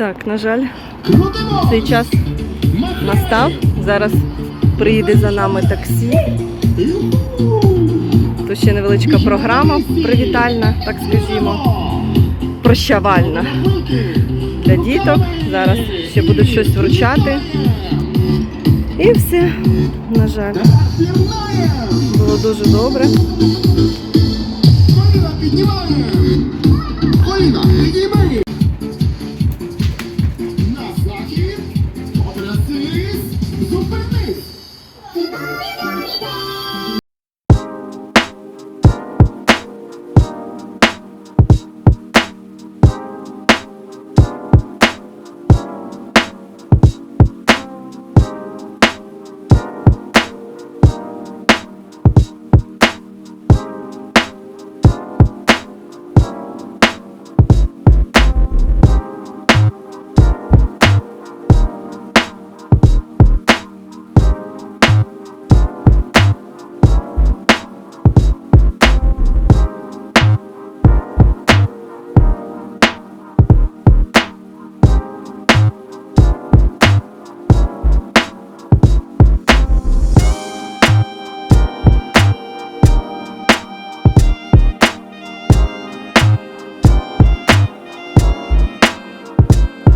Так, на жаль, цей час настав. Зараз приїде за нами таксі. Тут ще невеличка програма привітальна, так скажімо, прощавальна для діток. Зараз ще будуть щось вручати. І все, на жаль, було дуже добре.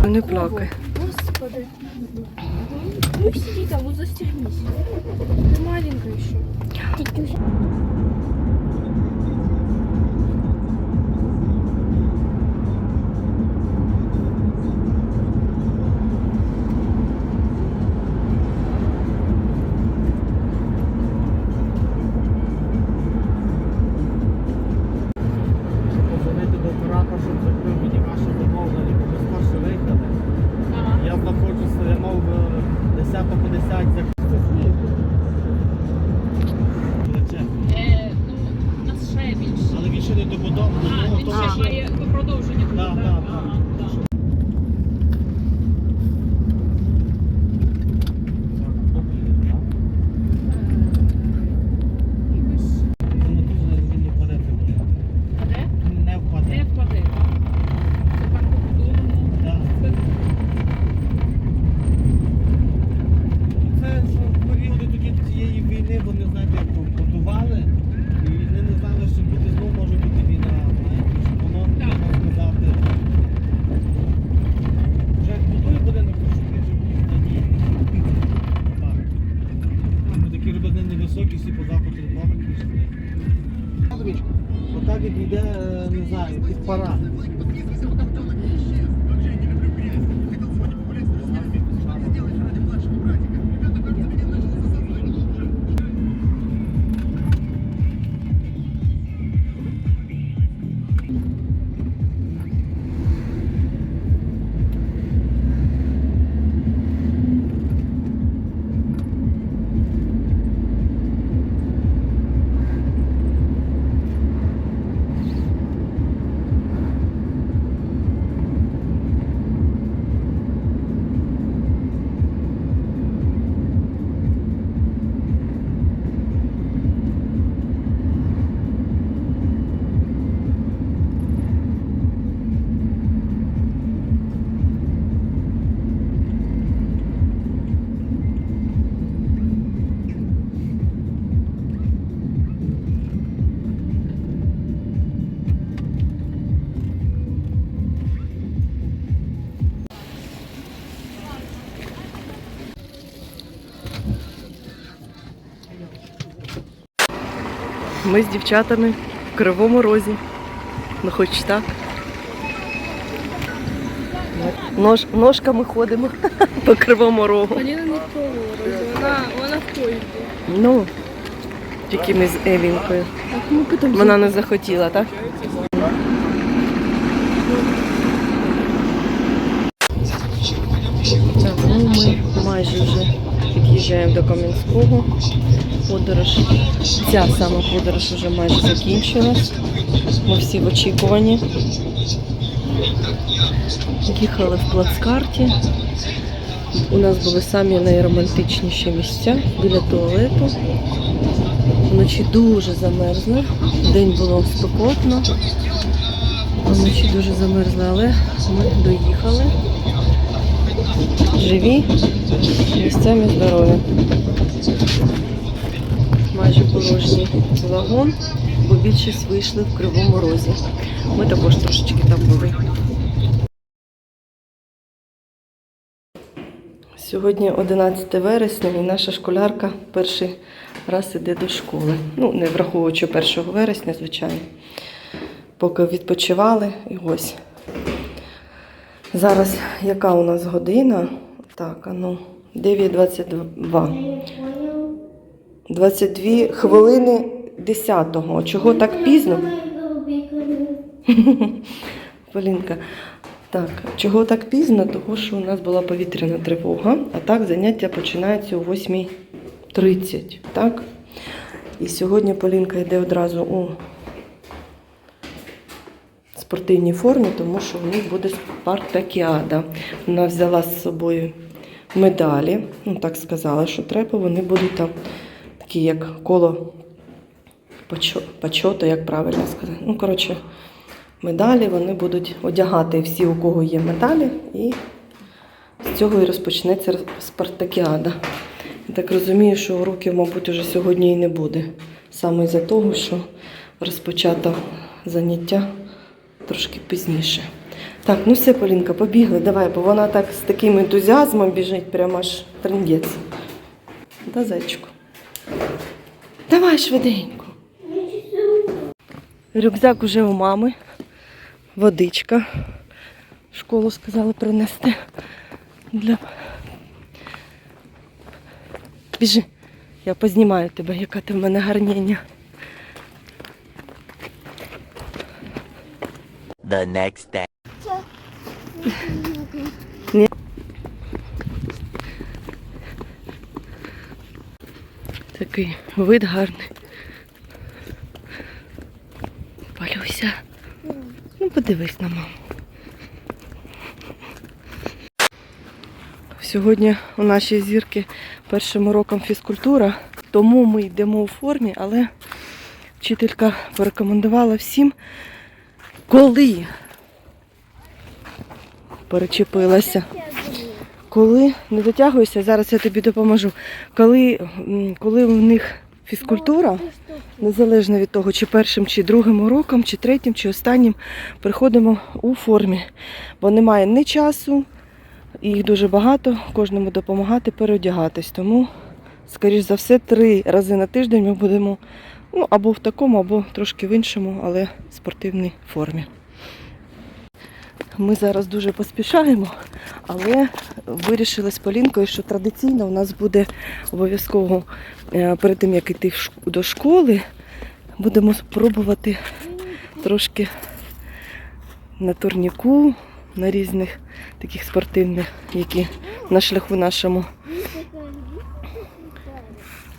Не плакай. Господи. Ну сиди там, вот застегнись. Ты маленькая еще. Більше. Не добудований. А, він ще є продовження. буде, Так, так? так, Ага, так. Не знаю, під Ми з дівчатами в Кривому Розі. Ну хоч так. Нож, ножками ходимо по кривому рогу. Поліна не в поворозі, вона, вона в поїзді. Ну, тільки ми з Елінкою. Вона не захотіла, так? Так, ну ми майже вже під'їжджаємо до Кам'янського. Подорож, ця сама подорож вже майже закінчилась. Ми всі в очікуванні. Їхали в плацкарті. У нас були самі найромантичніші місця біля туалету. Вночі дуже замерзли. День було спекотно. Вночі дуже замерзли, але ми доїхали. Живі, місцями здорові. Майже порожній вагон, бо більшість вийшли в кривому розі. Ми також трошечки там були. Сьогодні 11 вересня і наша школярка перший раз іде до школи. Ну, не враховуючи 1 вересня, звичайно. Поки відпочивали і ось. Зараз яка у нас година? Так, ну, 9.22. 22 хвилини 10-го. Чого так пізно? Полінка. Так, чого так пізно? Тому що у нас була повітряна тривога, а так заняття починається о 8.30. Так? І сьогодні Полінка йде одразу у спортивній формі, тому що в них буде спартакіада. Вона взяла з собою медалі. Ну, так сказала, що треба. Вони будуть там такі, як коло почоту, як правильно сказати. Ну, коротше, медалі вони будуть одягати всі, у кого є медалі, і з цього і розпочнеться спартакіада. Я так розумію, що уроків, мабуть, уже сьогодні і не буде. Саме із-за того, що розпочато заняття трошки пізніше. Так, ну все, Полінка, побігли, давай, бо вона так з таким ентузіазмом біжить, прямо аж трендець. Да, зайчику? Давай швиденько. Рюкзак уже у мами. Водичка. Школу сказали принести. Для... Біжи. Я познімаю тебе, яка ти в мене гарнення. The next day. Такий вид гарний. Полюся. Ну, подивись на маму. Сьогодні у нашій зірки першим уроком фізкультура, тому ми йдемо у формі, але вчителька порекомендувала всім, коли перечепилася. Коли не дотягуєшся, зараз я тобі допоможу. Коли, коли в них фізкультура, незалежно від того, чи першим, чи другим уроком, чи третім, чи останнім, приходимо у формі. Бо немає ні часу, їх дуже багато, кожному допомагати переодягатись. Тому, скоріш за все, три рази на тиждень ми будемо ну, або в такому, або трошки в іншому, але спортивній формі. Ми зараз дуже поспішаємо, але вирішили з Полінкою, що традиційно у нас буде обов'язково е, перед тим, як йти до школи, будемо спробувати трошки на турніку, на різних таких спортивних, які на шляху нашому.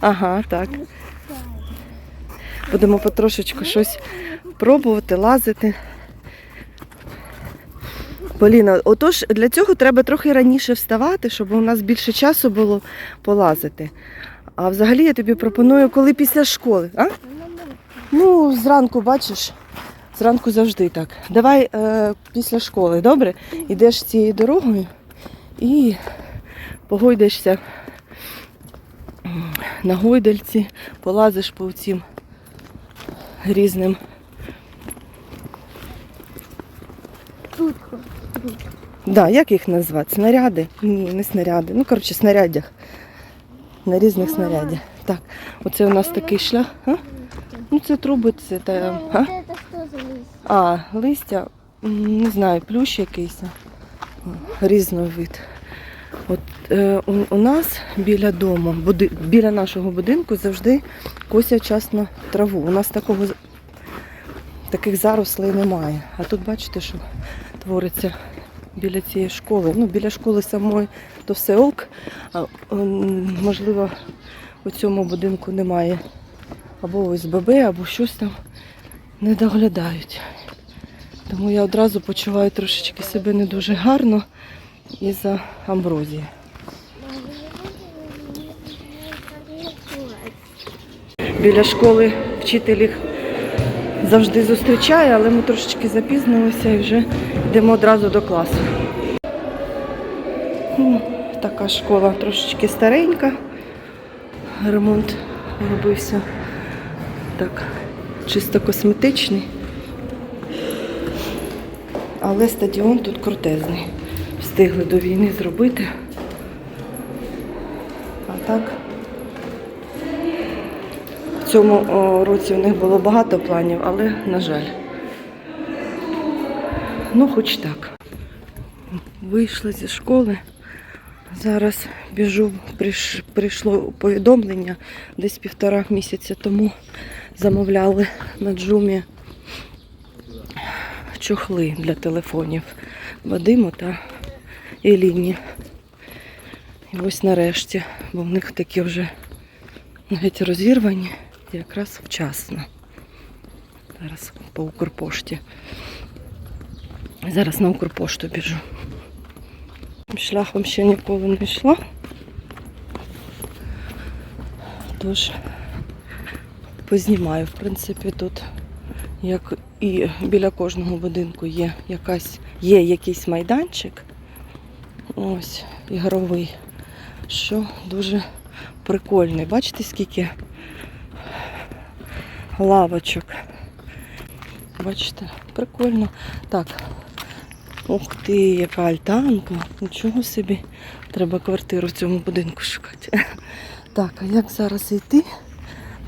Ага, так. Будемо потрошечку щось пробувати, лазити. Поліна, отож для цього треба трохи раніше вставати, щоб у нас більше часу було полазити. А взагалі я тобі пропоную, коли після школи. А? Ну, зранку, бачиш, зранку завжди так. Давай е, після школи, добре? Йдеш цією дорогою і погойдешся на гойдальці, полазиш по цим різним. Да, як їх назвати? Снаряди? Ні, не снаряди. Ну, коротше, снарядях. На різних снарядях. Так, оце у нас такий шлях. А? Ну, це труби, це та. А? За лист? А, листя, не знаю, плющ якийсь. Різний вид. От е, у, у нас біля дому, буди, біля нашого будинку завжди косять вчасно траву. У нас такого таких зарослей немає. А тут бачите, що твориться біля цієї школи. Ну, біля школи самої то все ок. А, можливо, у цьому будинку немає або ОСББ, або щось там не доглядають. Тому я одразу почуваю трошечки себе не дуже гарно із-за амброзії. Біля школи вчитель їх завжди зустрічає, але ми трошечки запізнилися і вже йдемо одразу до класу. Ну, така школа трошечки старенька. Ремонт робився так, чисто косметичний. Але стадіон тут крутезний. Встигли до війни зробити. А так, в цьому році у них було багато планів, але, на жаль. Ну, хоч так. Вийшла зі школи. Зараз біжу, приш, прийшло повідомлення десь півтора місяця тому замовляли на джумі чохли для телефонів Вадиму та Еліні. І ось нарешті, бо в них такі вже навіть розірвані, якраз вчасно. Зараз по Укрпошті. Зараз на Укрпошту біжу. Шляхом ще ніколи не йшла. Тож познімаю, в принципі, тут, як і біля кожного будинку є якась, є якийсь майданчик. Ось, ігровий, що дуже прикольний. Бачите, скільки лавочок. Бачите, прикольно. Так, Ух ти, яка альтанка. Нічого собі. Треба квартиру в цьому будинку шукати. Так, а як зараз йти?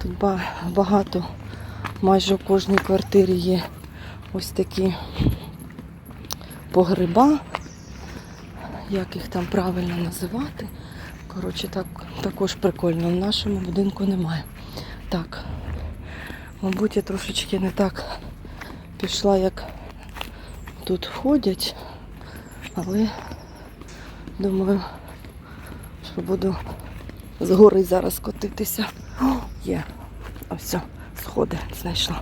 Тут багато, майже у кожній квартирі є ось такі погреба. Як їх там правильно називати? Коротше, так, також прикольно. В нашому будинку немає. Так, мабуть, я трошечки не так пішла, як тут ходять, але думаю, що буду з гори зараз котитися. О, є. Ось все, сходи знайшла.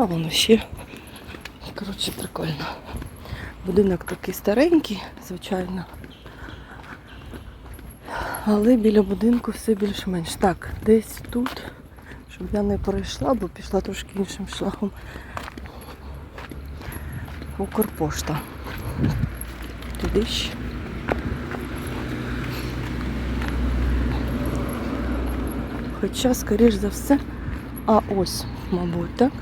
А воно ще. Коротше, прикольно. Будинок такий старенький, звичайно. Але біля будинку все більш-менш. Так, десь тут, щоб я не перейшла, бо пішла трошки іншим шляхом. Укрпошта. Туди ще. Хоча, скоріш за все, а ось, мабуть, так?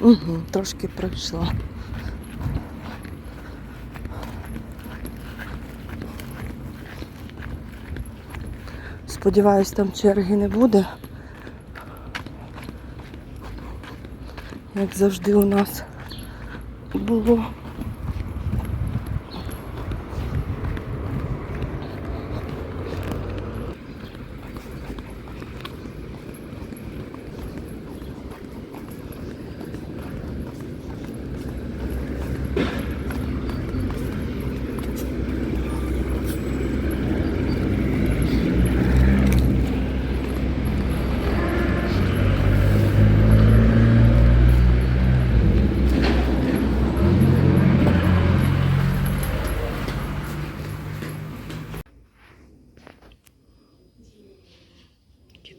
Угу, трошки пройшла. Сподіваюсь, там черги не буде. Як завжди у нас було.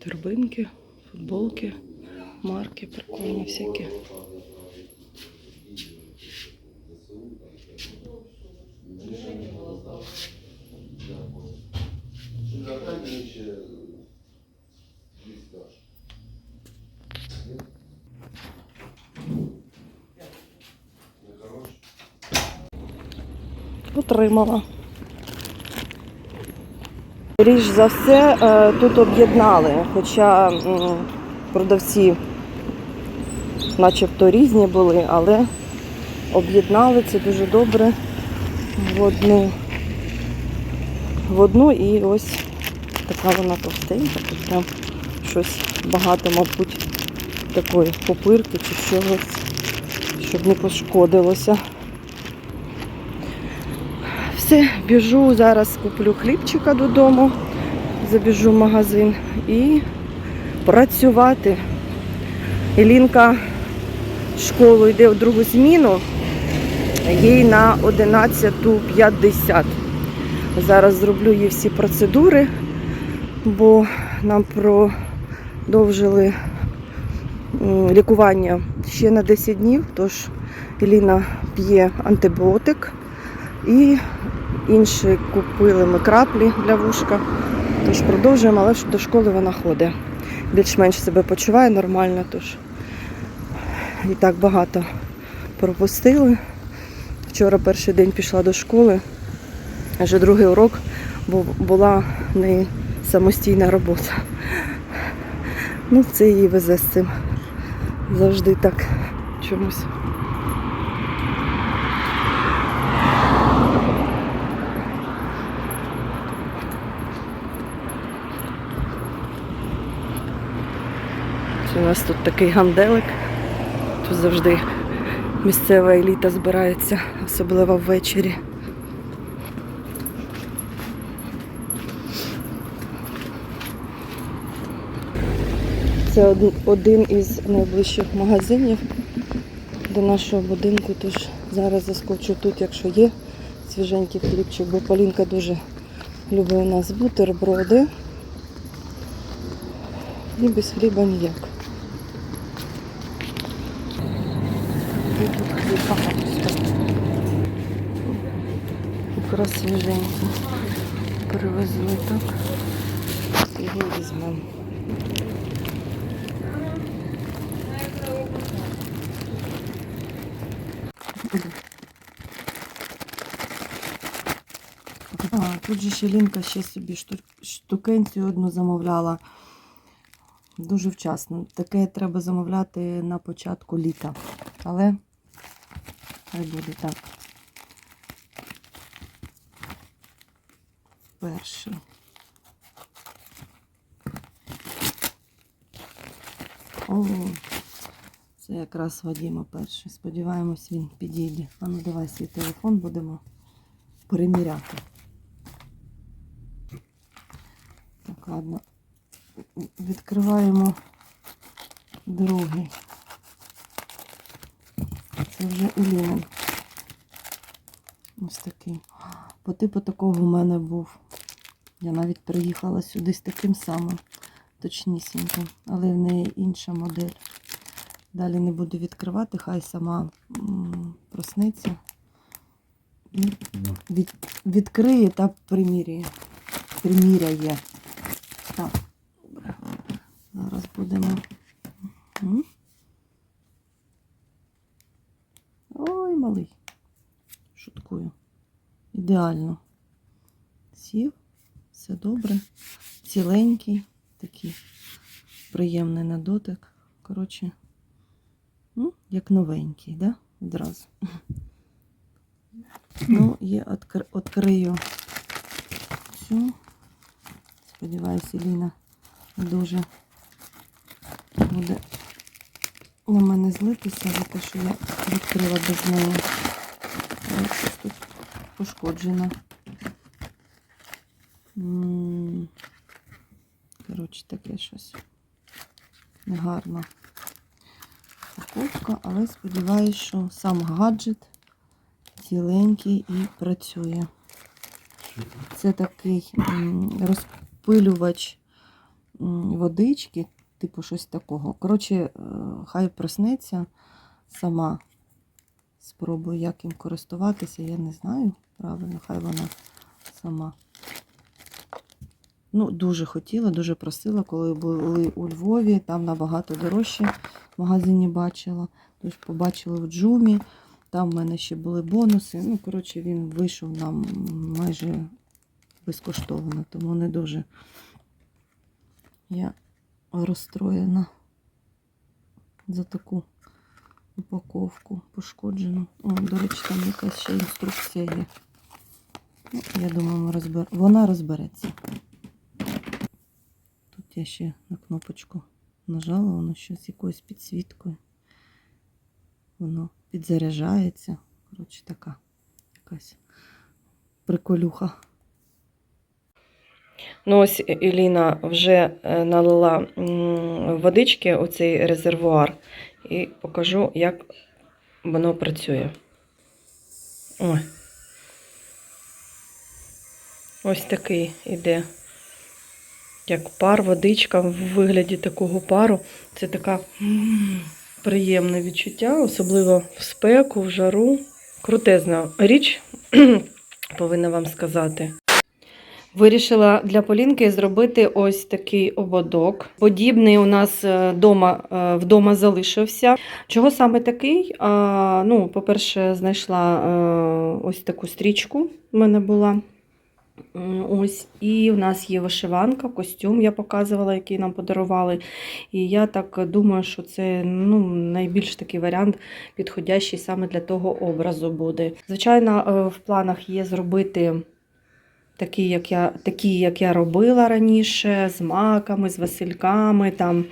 Торбинки, футболки, марки прикольні всякі. Отримала. Річ за все е, тут об'єднали, хоча продавці начебто різні були, але об'єднали це дуже добре в одну, в одну і ось така вона товстенька, тут прям щось багато, мабуть, такої попирки чи чогось, щоб не пошкодилося. Все, біжу, зараз куплю хлібчика додому, забіжу в магазин і працювати. Елінка в школу йде в другу зміну, їй на 11.50. Зараз зроблю їй всі процедури, бо нам продовжили лікування ще на 10 днів, тож Еліна п'є антибіотик і інші купили ми краплі для вушка. Тож продовжуємо, але до школи вона ходить. Більш-менш себе почуває нормально, тож і так багато пропустили. Вчора перший день пішла до школи, вже другий урок, бо була не самостійна робота. Ну, це її везе з цим. Завжди так чомусь. У нас тут такий ганделик. Тут завжди місцева еліта збирається, особливо ввечері. Це один із найближчих магазинів до нашого будинку, тож зараз заскочу тут, якщо є свіженький хлібчик, бо Полінка дуже любить у нас бутерброди. І без хліба ніяк. І тут хліб багато стало. Якраз свіженький. Перевезли так. Його візьмемо. А, тут же ще Лінка ще собі шту- штукенцію одну замовляла. Дуже вчасно. Таке треба замовляти на початку літа. Але хай буде так. Перший. О, це якраз Вадима перший. Сподіваємось, він підійде. А ну давай свій телефон будемо переміряти. Так, ладно. Відкриваємо другий. Це вже Елінин. Ось такий. По типу такого в мене був. Я навіть приїхала сюди з таким самим, точнісіньким, але в неї інша модель. Далі не буду відкривати, хай сама м, проснеться. І від, відкриє та приміряє. Приміряє. Так, добре. Зараз будемо. Ой, малий. Шуткую. Ідеально. Сів, все добре. Ціленький, такий приємний на дотик. Коротше, ну, як новенький, да? Одразу. Ну, відкр... відкрию цю. Сподіваюся, Ліна дуже буде на мене злитися за те, що я відкрила без неї. Щось тут пошкоджено. Коротше, таке щось негарно. Упаковка, але сподіваюся, що сам гаджет ціленький і працює. Це такий розпилювач водички, типу щось такого. Коротше, е, хай проснеться сама. Спробую, як їм користуватися, я не знаю. Правильно, хай вона сама. Ну, дуже хотіла, дуже просила, коли були у Львові, там набагато дорожче в магазині бачила. Тож побачили в Джумі. Там в мене ще були бонуси. Ну, коротше, він вийшов нам майже безкоштовно, тому не дуже я розстроєна за таку упаковку пошкоджену. О, до речі, там якась ще інструкція є. Ну, я думаю, розбер... вона розбереться. Тут я ще на кнопочку нажала, воно щось якоюсь підсвіткою. Воно підзаряджається. Коротше, така якась приколюха. Ну, ось Еліна вже е, налила водички у цей резервуар і покажу, як воно працює. Ой. Ось такий іде як пар, водичка в вигляді такого пару. Це така м, приємне відчуття, особливо в спеку, в жару. Крутезна річ, повинна вам сказати. Вирішила для Полінки зробити ось такий ободок. Подібний у нас е, дома, е, вдома залишився. Чого саме такий? Ну, по-перше, знайшла е, ось таку стрічку. в мене була. Ось, і в нас є вишиванка, костюм я показувала, який нам подарували. І я так думаю, що це ну, найбільш такий варіант, підходящий саме для того образу буде. Звичайно, е, в планах є зробити такі, як я, такі, як я робила раніше, з маками, з васильками, там,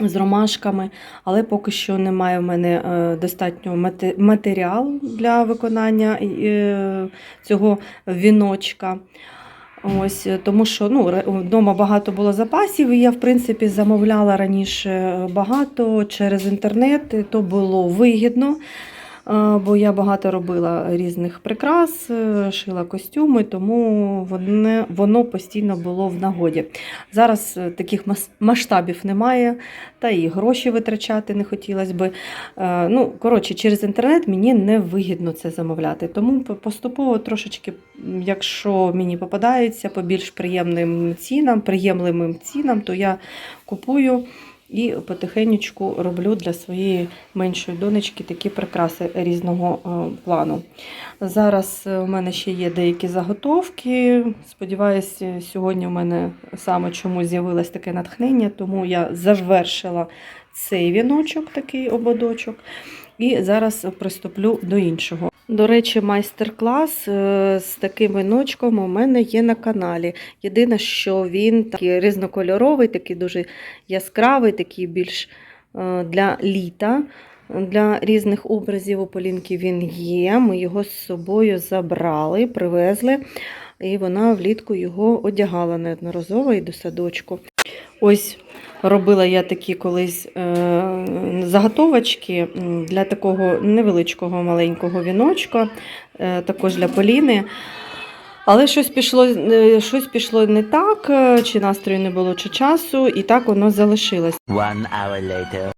з ромашками, але поки що немає в мене е, достатньо мате- матеріалу для виконання е, цього віночка. Ось, е, тому що ну, вдома багато було запасів, і я, в принципі, замовляла раніше багато через інтернет, то було вигідно. Е, Бо я багато робила різних прикрас, е, шила костюми, тому воно, постійно було в нагоді. Зараз е, таких масштабів немає, та і гроші витрачати не хотілося би. Ну, коротше, через інтернет мені не вигідно це замовляти. Тому поступово трошечки, якщо мені попадається по більш приємним цінам, приємливим цінам, то я купую і потихенечку роблю для своєї меншої донечки такі прикраси різного е, плану. Зараз е, у мене ще є деякі заготовки. Сподіваюся, сьогодні у мене саме чому з'явилось таке натхнення, тому я завершила цей віночок, такий ободочок. І зараз приступлю до іншого. До речі, майстер-клас е, з таким віночком у мене є на каналі. Єдине, що він такий різнокольоровий, такий дуже яскравий, такий більш е, для літа. Для різних образів у Полінки він є. Ми його з собою забрали, привезли, і вона влітку його одягала неодноразово і до садочку. Ось робила я такі колись е, заготовочки для такого невеличкого маленького віночка, е, також для Поліни. Але щось пішло, е, щось пішло не так, чи настрою не було, чи часу, і так воно залишилось. One hour later.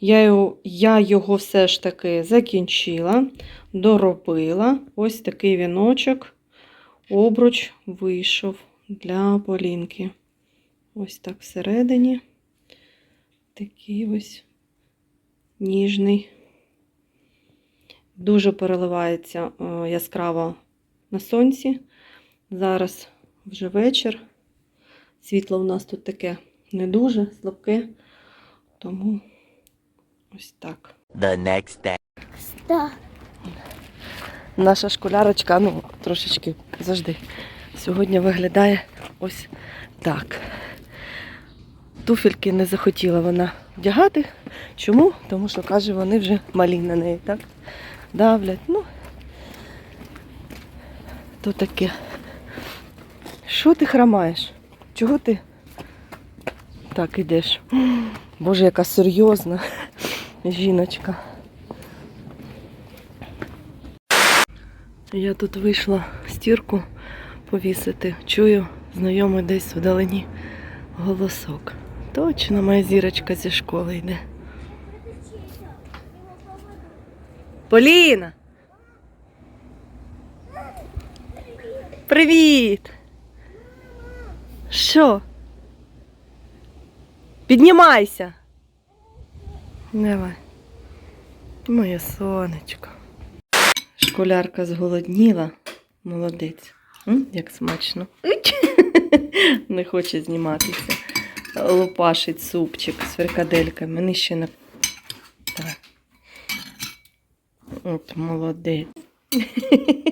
Я його, я його все ж таки закінчила, доробила. Ось такий віночок, обруч вийшов для Полінки. Ось так всередині. Такий ось ніжний. Дуже переливається е, яскраво на сонці. Зараз вже вечір. Світло у нас тут таке не дуже слабке, тому ось так. The next day. Наша школярочка, ну, трошечки завжди, сьогодні виглядає ось так. Туфельки не захотіла вона вдягати. Чому? Тому що, каже, вони вже малі на неї, так? Давлять. Ну, то таке. Що ти хромаєш? Чого ти так ідеш? Боже, яка серйозна жіночка. Я тут вийшла стірку повісити. Чую знайомий десь вдалині голосок. Точно моя зірочка зі школи йде. Поліна! Привіт! Що? Піднімайся! Давай. Моє сонечко. Школярка зголодніла. Молодець. М, Як смачно. Не хоче зніматися. Лопашить супчик з фрикадельками. Мені ще не. Так. От молодець.